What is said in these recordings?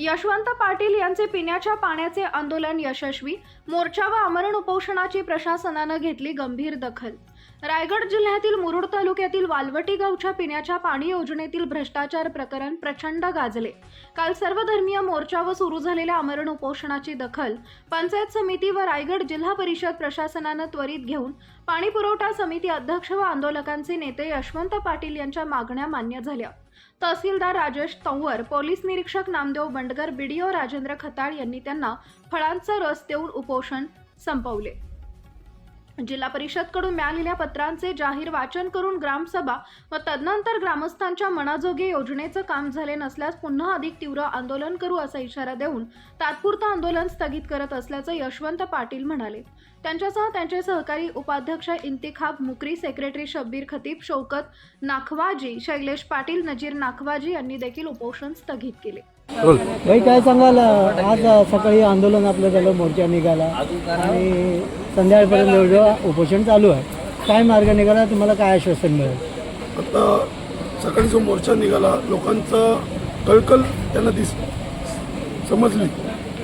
यशवंत पाटील यांचे पिण्याच्या पाण्याचे आंदोलन यशस्वी मोर्चा व आमरण उपोषणाची प्रशासनानं घेतली गंभीर दखल. रायगड जिल्ह्यातील मुरुड तालुक्यातील वालवटी गावच्या पिण्याच्या पाणी योजनेतील भ्रष्टाचार प्रकरण प्रचंड गाजले. काल सर्वधर्मीय मोर्चा व सुरू झालेल्या आमरण उपोषणाची दखल पंचायत समिती व रायगड जिल्हा परिषद प्रशासनानं त्वरित घेऊन पाणी पुरवठा समिती अध्यक्ष व आंदोलकांचे नेते यशवंत पाटील यांच्या मागण्या मान्य झाल्या. तहसीलदार राजेश तंवर पोलीस निरीक्षक नामदेव बंडगर बीडीओ राजेंद्र खताळ यांनी त्यांना फळांचा रस देऊन उपोषण संपवले. जिल्हा परिषदकडून मिळालेल्या पत्रांचे जाहीर वाचन करून ग्रामसभा व तदनंतर ग्रामस्थांच्या मनाजोगे योजनेचं काम झाले नसल्यास पुन्हा अधिक तीव्र आंदोलन करू असा इशारा देऊन तात्पुरतं आंदोलन स्थगित करत असल्याचं यशवंत पाटील म्हणाले. त्यांच्यासह त्यांचे सहकारी उपाध्यक्ष इंतिखाब मुकरी सेक्रेटरी शब्बीर खतीब शौकत नाखवाजी शैलेश पाटील नजीर नाखवाजी यांनी देखील उपोषण स्थगित केले. भाई काय सांगाल? आज सकाळी आंदोलन आपलं झालं मोर्चा निघाला. आणि संध्याकाळपर्यंत उपोषण चालू आहे काय मार्ग निघाला? तुम्हाला काय आश्वासन मिळेल? आता सकाळी जो मोर्चा निघाला लोकांचा कळकल त्यांना दिस समजली.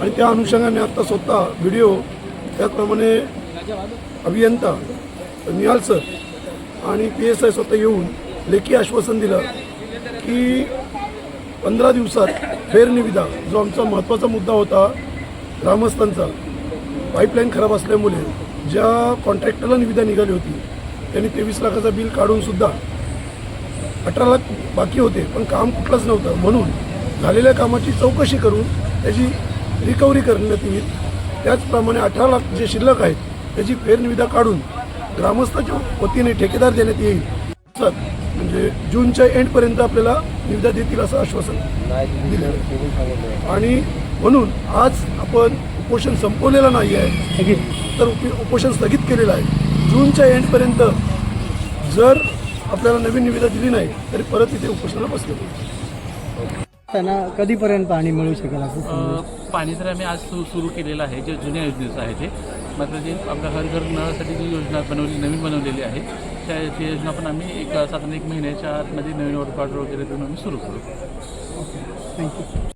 आणि त्या अनुषंगाने आता स्वतः व्हिडिओ त्याचप्रमाणे अभियंता निहाल सर आणि पी एस आय स्वतः येऊन लेखी आश्वासन दिलं की पंधरा दिवसात फेरनिविदा जो आमचा महत्त्वाचा मुद्दा होता ग्रामस्थांचा. पाईपलाईन खराब असल्यामुळे ज्या कॉन्ट्रॅक्टरला निविदा निघाली होती त्यांनी तेवीस लाखाचं बिल काढूनसुद्धा अठरा लाख बाकी होते पण काम कुठलंच नव्हतं. म्हणून झालेल्या कामाची चौकशी करून त्याची रिकव्हरी करण्यात येईल. त्याचप्रमाणे अठरा लाख जे शिल्लक आहेत त्याची फेरनिविदा काढून ग्रामस्थाच्या वतीने ठेकेदार देण्यात येईल. सर म्हणजे जूनच्या एंडपर्यंत आपल्याला निविदा देतील असं आश्वासन. दिलं आणि म्हणून आज आपण उपोषण संपवलेलं नाही आहे तर उपि- उपोषण स्थगित केलेलं आहे. जूनच्या एंडपर्यंत जर आपल्याला नवीन निविदा दिली नाही तरी परत इथे उपोषणाला बसले. त्यांना कधीपर्यंत पाणी मिळू शकेल असं. पाणी तर आम्ही आज सुरू सुरू केलेलं आहे जे जुन्या योजनेचं आहे ते. मात्र जे आपल्या हर घर नळासाठी जी योजना बनवली नवीन बनवलेली आहे त्या योजना पण आम्ही एक साधारण एक महिन्याच्या आतमध्ये नवीन वर्क ऑर्डर वगैरे देऊन आम्ही सुरू करू. थँक्यू